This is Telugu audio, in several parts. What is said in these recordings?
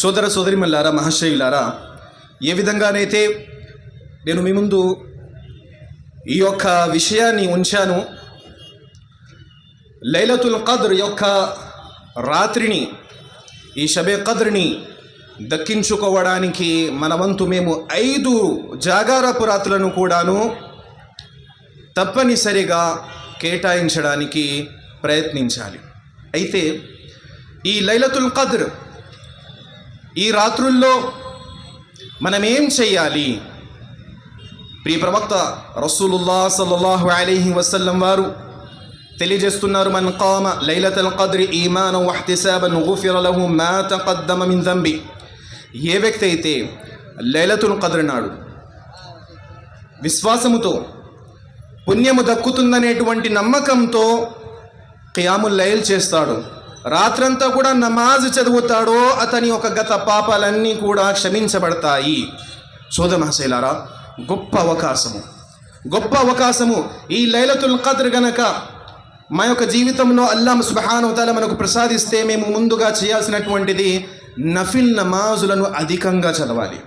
సోదర సోదరిమల్లారా మహాశయులారా ఏ విధంగానైతే నేను మీ ముందు ఈ యొక్క విషయాన్ని ఉంచాను లైలతుల్ కద్ర్ యొక్క రాత్రిని ఈ షబే కద్రిని దక్కించుకోవడానికి మన వంతు మేము ఐదు జాగారపు రాత్రులను కూడాను తప్పనిసరిగా కేటాయించడానికి ప్రయత్నించాలి. అయితే ఈ లైలతుల్ కద్ర్ ఈ రాత్రుల్లో మనమేం చేయాలి చెయ్యాలి? ప్రియ ప్రవక్త రసూలుల్లా సల్లాహు అలీహి వసల్లం వారు తెలియజేస్తున్నారు మన కామ లైలతల్ కద్రి ఈమాన వహ్తిసాబన్ గుఫిరలహు మా ఏ వ్యక్తి అయితే లైలతును కదరినాడు విశ్వాసముతో పుణ్యము దక్కుతుందనేటువంటి నమ్మకంతో ఖియాముల్ లైల్ చేస్తాడు రాత్రంతా కూడా నమాజ్ చదువుతాడో అతని యొక్క గత పాపాలన్నీ కూడా క్షమించబడతాయి. సోదమహశైలారా గొప్ప అవకాశము. గొప్ప అవకాశము. ఈ లైలతుల్ ఖద్ర్ గనక మా యొక్క జీవితంలో అల్లాహ్ సుబహానవతాల మనకు ప్రసాదిస్తే మేము ముందుగా చేయాల్సినటువంటిది నఫిల్ నమాజులను అధికంగా చదవాలి.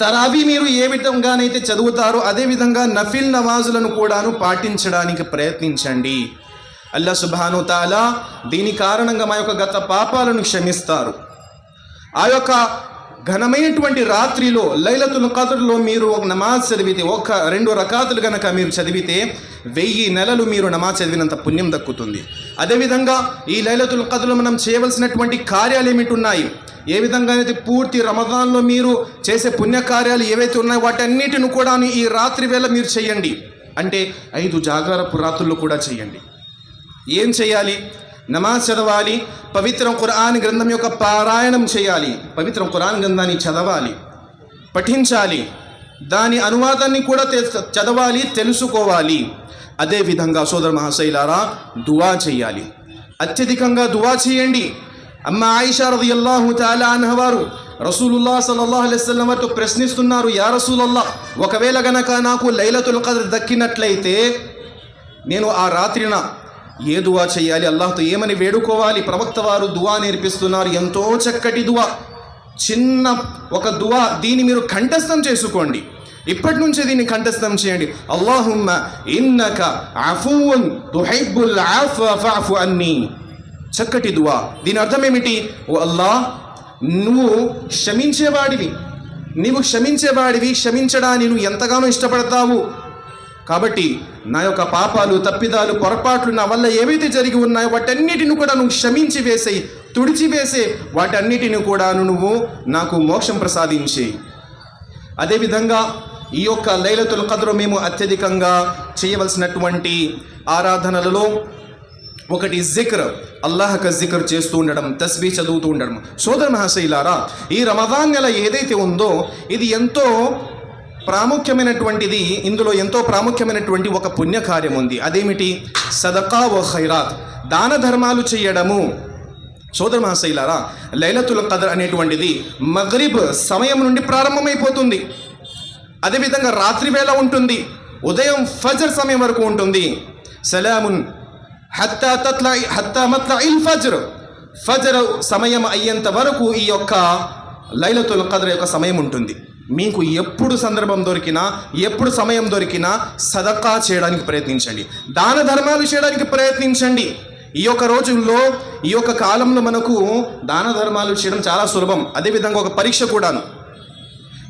తరావి మీరు ఏ విధంగానైతే చదువుతారో అదేవిధంగా నఫిల్ నమాజులను కూడాను పాటించడానికి ప్రయత్నించండి. అల్లా సుబాను తాలా దీని కారణంగా మా యొక్క గత పాపాలను క్షమిస్తారు. ఆ యొక్క ఘనమైనటువంటి రాత్రిలో లైలతుల్ ఖద్ర్లో మీరు ఒక నమాజ్ చదివితే ఒక రెండు రకాతులు కనుక మీరు చదివితే వెయ్యి నెలలు మీరు నమాజ్ చదివినంత పుణ్యం దక్కుతుంది. అదేవిధంగా ఈ లైలతుల్ ఖద్ర్లో మనం చేయవలసినటువంటి కార్యాలు ఏమిటి ఉన్నాయి? ఏ విధంగా అయితే పూర్తి రమదాన్లో మీరు చేసే పుణ్యకార్యాలు ఏవైతే ఉన్నాయో వాటన్నిటిని కూడా ఈ రాత్రి వేళ మీరు చేయండి. అంటే ఐదు జాగారపు రాత్రులు కూడా చేయండి. ఏం చేయాలి? నమాజ్ చదవాలి పవిత్ర ఖురాన్ గ్రంథం యొక్క పారాయణం చేయాలి. పవిత్ర ఖురాన్ గ్రంథాన్ని చదవాలి పఠించాలి. దాని అనువాదాన్ని కూడా చదవాలి తెలుసుకోవాలి. అదేవిధంగా సోదర మహాశైలారా దువా చేయాలి. అత్యధికంగా దువా చేయండి. అమ్మ ఆయిషా రదియల్లాహు తాలా అన్హవారు రసూలుల్లా సల్లల్లాహు అలైహి వారితో ప్రశ్నిస్తున్నారు యా రసూలల్లా ఒకవేళ గనక నాకు లైలతుల్ ఖద్ర్ దక్కినట్లయితే నేను ఆ రాత్రిన ఏ దువా చేయాలి? అల్లాహ్తో ఏమని వేడుకోవాలి? ప్రవక్త వారు దువా నేర్పిస్తున్నారు. ఎంతో చక్కటి దువా. చిన్న ఒక దువా. దీన్ని మీరు కంఠస్థం చేసుకోండి. ఇప్పటి నుంచే దీన్ని కంఠస్థం చేయండి. అల్లాహుమ్మ ఇన్నక అఫువన్ తుహైబుల్ ఆఫ్ ఫాఫు చక్కటి దువా. దీని అర్థం ఏమిటి? ఓ అల్లాహ్ నువ్వు క్షమించేవాడివి. నీవు క్షమించేవాడివి. క్షమించడాన్ని నువ్వు ఎంతగానో ఇష్టపడతావు. కాబట్టి నా యొక్క పాపాలు తప్పిదాలు పొరపాట్లు నా వల్ల ఏవైతే జరిగి ఉన్నాయో వాటన్నిటిని కూడా నువ్వు క్షమించి వేసేయి తుడిచివేసే వాటన్నిటిని కూడా నువ్వు నాకు మోక్షం ప్రసాదించేయి అదేవిధంగా ఈ యొక్క లైలతుల కథలు మేము అత్యధికంగా చేయవలసినటువంటి ఆరాధనలలో ఒకటి జిక్ర్ అల్లాహక జిక్ర్ చేస్తూ ఉండడం తస్బీ చదువుతూ ఉండడం. సోదర మహాశైలారా ఈ రమదాన్ నెల ఏదైతే ఉందో ఇది ఎంతో ప్రాముఖ్యమైనటువంటిది ఇందులో ఎంతో ప్రాముఖ్యమైనటువంటి ఒక పుణ్యకార్యం ఉంది. అదేమిటి? సదకా ఓ ఖైరాత్. దాన ధర్మాలు చేయడము. సోదర మహాశైలారా లైలతుల కదర్ అనేటువంటిది మగరిబ్ సమయం నుండి ప్రారంభమైపోతుంది. అదేవిధంగా రాత్రి వేళ ఉంటుంది. ఉదయం ఫజర్ సమయం వరకు ఉంటుంది. సలామున్ హత్తా తత్ల హత్తా మత్ల ఇల్ ఫజర్. ఫజర్ సమయం అయ్యేంత వరకు ఈ యొక్క లైలతుల్ కదర్ యొక్క సమయం ఉంటుంది. మీకు ఎప్పుడు సందర్భం దొరికినా ఎప్పుడు సమయం దొరికినా సదకా చేయడానికి ప్రయత్నించండి. దాన ధర్మాలు చేయడానికి ప్రయత్నించండి. ఈ యొక్క రోజుల్లో ఈ యొక్క కాలంలో మనకు దాన ధర్మాలు చేయడం చాలా సులభం. అదేవిధంగా ఒక పరీక్ష కూడాను.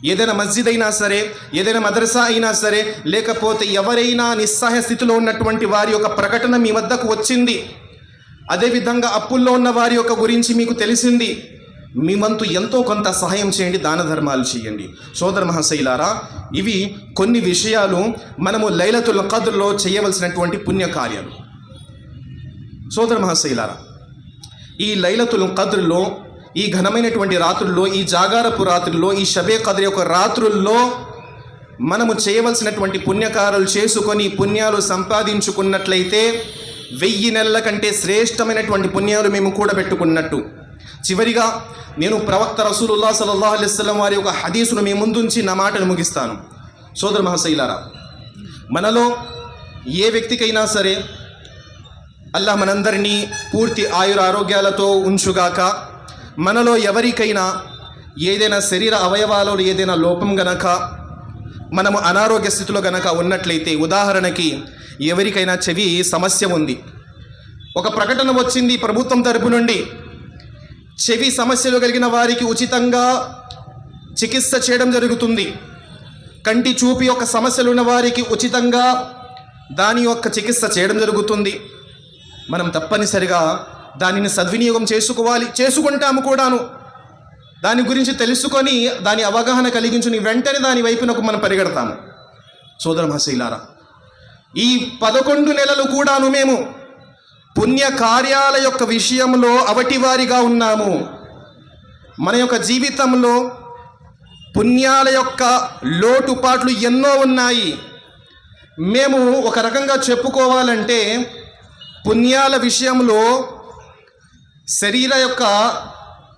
ఏదైనా మస్జిద్ అయినా సరే ఏదైనా మదరసా అయినా సరే లేకపోతే ఎవరైనా నిస్సహాయ స్థితిలో ఉన్నటువంటి వారి యొక్క ప్రకటన మీ వద్దకు వచ్చింది. అదేవిధంగా అప్పుల్లో ఉన్న వారి యొక్క గురించి మీకు తెలిసింది. మీ వంతు ఎంతో కొంత సహాయం చేయండి దాన ధర్మాలు చేయండి. సోదర మహాశైలారా ఇవి కొన్ని విషయాలు మనము లైలతుల్ కద్ర్లో చేయవలసినటువంటి పుణ్యకార్యాలు. సోదర మహాశైలారా ఈ లైలతుల్ కద్రలో ఈ ఘనమైనటువంటి రాత్రుల్లో ఈ జాగారపు రాత్రుల్లో ఈ షబే కద్ర్ యొక్క రాత్రుల్లో మనము చేయవలసినటువంటి పుణ్యకారాలు చేసుకొని పుణ్యాలు సంపాదించుకున్నట్లయితే వెయ్యి నెలల కంటే శ్రేష్టమైనటువంటి పుణ్యాలు మేము కూడబెట్టుకున్నట్టు. చివరిగా నేను ప్రవక్త రసూలుల్లా సలల్లా అలైహి వారి యొక్క హదీసును మీ ముందుంచి నా మాటలు ముగిస్తాను. సోదర మహాశైలారా మనలో ఏ వ్యక్తికైనా సరే అల్లాహ్ మనందరినీ పూర్తి ఆయుర ఆరోగ్యాలతో ఉంచుగాక మనలో ఎవరికైనా ఏదైనా శరీర అవయవాలలో ఏదైనా లోపం గనక మనము అనారోగ్య స్థితిలో గనక ఉన్నట్లయితే ఉదాహరణకి ఎవరికైనా చెవి సమస్య ఉంది. ఒక ప్రకటన వచ్చింది ప్రభుత్వం తరపు నుండి. చెవి సమస్యలు కలిగిన వారికి ఉచితంగా చికిత్స చేయడం జరుగుతుంది. కంటి చూపు యొక్క సమస్యలు ఉన్న వారికి ఉచితంగా దాని యొక్క చికిత్స చేయడం జరుగుతుంది. మనం తప్పనిసరిగా దానిని సద్వినియోగం చేసుకోవాలి. చేసుకుంటాము కూడాను. దాని గురించి తెలుసుకొని దాని అవగాహన కలిగించుని వెంటనే దాని వైపునకు మనం పరిగెడతాము. సోదర మహశీలారా ఈ పదకొండు నెలలు కూడాను మేము పుణ్యకార్యాల యొక్క విషయంలో అవటివారిగా ఉన్నాము. మన యొక్క జీవితంలో పుణ్యాల యొక్క లోటుపాట్లు ఎన్నో ఉన్నాయి. మేము ఒక రకంగా చెప్పుకోవాలంటే పుణ్యాల విషయంలో శరీర యొక్క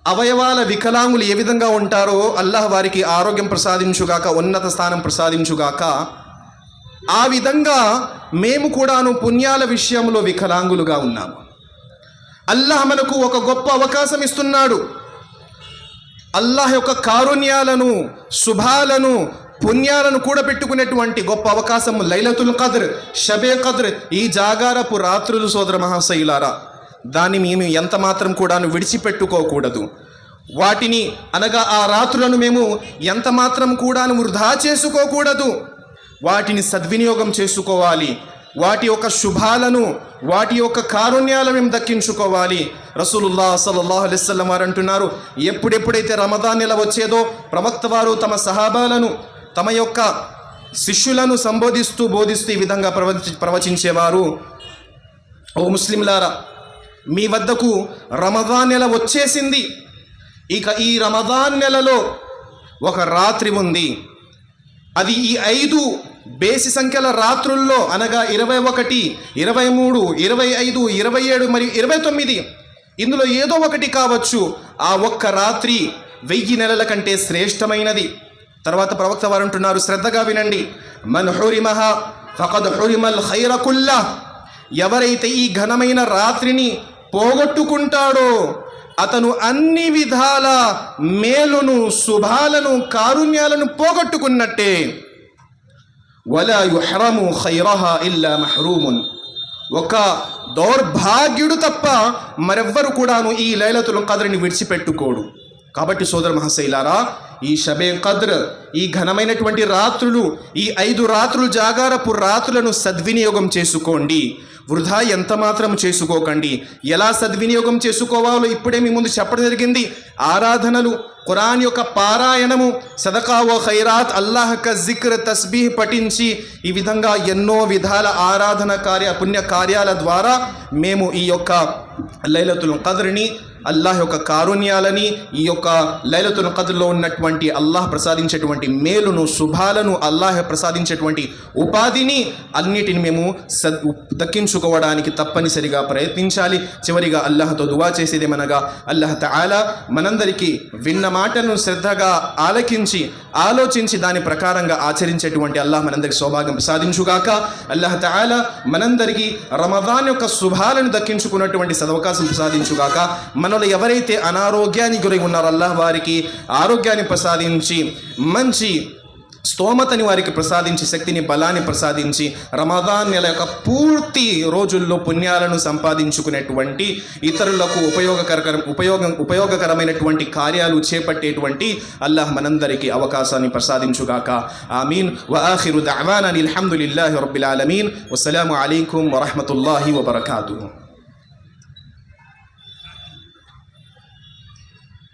అవయవాల వికలాంగులు ఏ విధంగా ఉంటారో అల్లాహ్ వారికి ఆరోగ్యం ప్రసాదించుగాక ఉన్నత స్థానం ప్రసాదించుగాక ఆ విధంగా మేము కూడాను పుణ్యాల విషయంలో వికలాంగులుగా ఉన్నాము. అల్లాహ్ మనకు ఒక గొప్ప అవకాశం ఇస్తున్నాడు. అల్లాహ్ యొక్క కారుణ్యాలను శుభాలను పుణ్యాలను కూడా పెట్టుకునేటువంటి గొప్ప అవకాశం లైలతుల్ కద్ర్ షబే కద్ర్ ఈ జాగారపు రాత్రులు సోదర మహాశైలారా దాన్ని మేము ఎంత మాత్రం కూడాను విడిచిపెట్టుకోకూడదు. వాటిని అనగా ఆ రాత్రులను మేము ఎంత మాత్రం కూడాను వృధా చేసుకోకూడదు. వాటిని సద్వినియోగం చేసుకోవాలి. వాటి యొక్క శుభాలను వాటి యొక్క కారుణ్యాలను మేము దక్కించుకోవాలి. రసూలుల్లా సల్లల్లాహు అలైస్లం వారు అంటున్నారు ఎప్పుడెప్పుడైతే రమదాన్ నెల వచ్చేదో ప్రవక్త వారు తమ సహాబాలను తమ యొక్క శిష్యులను సంబోధిస్తూ బోధిస్తూ ఈ విధంగా ప్రవచి ప్రవచించేవారు. ఓ ముస్లింలారా మీ వద్దకు రమదాన్ నెల వచ్చేసింది. ఇక ఈ రమదాన్ నెలలో ఒక రాత్రి ఉంది. అది ఈ ఐదు బేసి సంఖ్యల రాత్రుల్లో అనగా ఇరవై ఒకటి ఇరవై మూడు ఇరవై ఐదు ఇరవై ఏడు మరియు ఇరవై తొమ్మిది. ఇందులో ఏదో ఒకటి కావచ్చు. ఆ ఒక్క రాత్రి వెయ్యి నెలల కంటే శ్రేష్టమైనది. తర్వాత ప్రవక్త వారు అంటున్నారు శ్రద్ధగా వినండి. మన్ హురిమహ ఫకద్ హురిమల్ హైరకుల్లా ఎవరైతే ఈ ఘనమైన రాత్రిని పోగొట్టుకుంటాడో అతను అన్ని విధాల మేలును శుభాలను కారుణ్యాలను పోగొట్టుకున్నట్టే. వలా యుహ్రము ఖైరహా ఇల్లా మహ్రూమున్ ఒక దౌర్భాగ్యుడు తప్ప మరెవ్వరు కూడాను ఈ లైలతుల కదరిని విడిచిపెట్టుకోడు. కాబట్టి సోదర మహాశైలారా ఈ షబే కద్ర ఈ ఘనమైనటువంటి రాత్రులు ఈ ఐదు రాత్రులు జాగారపు రాత్రులను సద్వినియోగం చేసుకోండి. వృధా ఎంత మాత్రం చేసుకోకండి. ఎలా సద్వినియోగం చేసుకోవాలో ఇప్పుడే మీ ముందు చెప్పడం జరిగింది. ఆరాధనలు ఖురాన్ యొక్క పారాయణము సదకావో ఓ ఖైరాత్ అల్లాహ్ క జిక్ర్ తస్బీహ్ పఠించి ఈ విధంగా ఎన్నో విధాల ఆరాధన కార్య పుణ్య కార్యాల ద్వారా మేము ఈ యొక్క లైలతుల్ కదరిని అల్లాహ్ యొక్క కారుణ్యాలని ఈ యొక్క లైలతుల్ కద్ర్లో ఉన్నటువంటి అల్లాహ్ ప్రసాదించేటువంటి మేలును శుభాలను అల్లాహ్ ప్రసాదించేటువంటి ఉపాధిని అన్నిటిని మేము సద్ దక్కించుకోవడానికి తప్పనిసరిగా ప్రయత్నించాలి. చివరిగా అల్లాహతో దువా చేసేదేమనగా అల్లాహ్ తఆలా మనందరికీ విన్న మాటలను శ్రద్ధగా ఆలకించి ఆలోచించి దాని ప్రకారంగా ఆచరించేటువంటి అల్లాహ్ మనందరికి సౌభాగ్యం ప్రసాదించుగాక అల్లాహ్ తఆలా మనందరికీ రమదాన్ యొక్క శుభాలను దక్కించుకున్నటువంటి సదవకాశం ప్రసాదించుగాక. మనలో ఎవరైతే అనారోగ్యానికి గురై ఉన్నారో అల్లాహ్ వారికి ఆరోగ్యాన్ని ప్రసాదించి మంచి స్తోమతని వారికి ప్రసాదించి శక్తిని బలాన్ని ప్రసాదించి రమదాన్ నెల యొక్క పూర్తి రోజుల్లో పుణ్యాలను సంపాదించుకునేటువంటి ఇతరులకు ఉపయోగకర ఉపయోగం ఉపయోగకరమైనటువంటి కార్యాలు చేపట్టేటువంటి అల్లాహ్ మనందరికీ అవకాశాన్ని ప్రసాదించుగాక. ఆమీన్. మీన్ ఆఖిరు దఅవానా అల్హమ్దులిల్లాహి రబ్బిల్ ఆలమీన్. వస్సలాము అలైకుం వరహమతుల్లాహి వబర్కాతు.